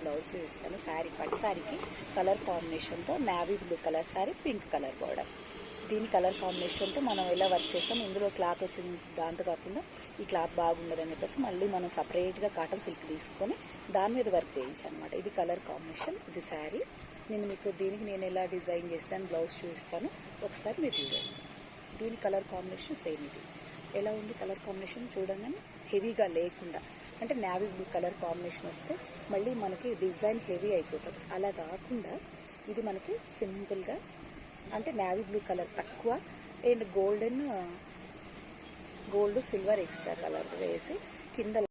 Blouse చూపిస్తాను శారీ పట్టు శారీకి కలర్ కాంబినేషన్తో navy blue colour sari pink colour border దీని కలర్ కాంబినేషన్తో మనం ఎలా వర్క్ చేస్తాం? ఇందులో క్లాత్ వచ్చింది దాంతో కాకుండా ఈ క్లాత్ బాగుండదని చెప్పేసి మళ్ళీ మనం సపరేట్గా కాటన్ సిల్క్ తీసుకొని దాని మీద వర్క్ చేయించనమాట. ఇది కలర్ కాంబినేషన్ ఇది శారీ నేను మీకు దీనికి నేను ఎలా డిజైన్ చేస్తాను? బ్లౌజ్ చూపిస్తాను. ఒకసారి మీరు చూడండి. దీని కలర్ కాంబినేషన్ సేమ్ ఇది. ఎలా ఉంది కలర్ కాంబినేషన్ చూడగానే హెవీగా లేకుండా. అంటే నావీ బ్లూ కలర్ కాంబినేషన్ వస్తే మళ్ళీ మనకి డిజైన్ హెవీ అయిపోతుంది. అలా కాకుండా ఇది మనకి సింపుల్గా అంటే నావీ బ్లూ కలర్ తక్కువ and golden gold silver extra colour వేసి కింద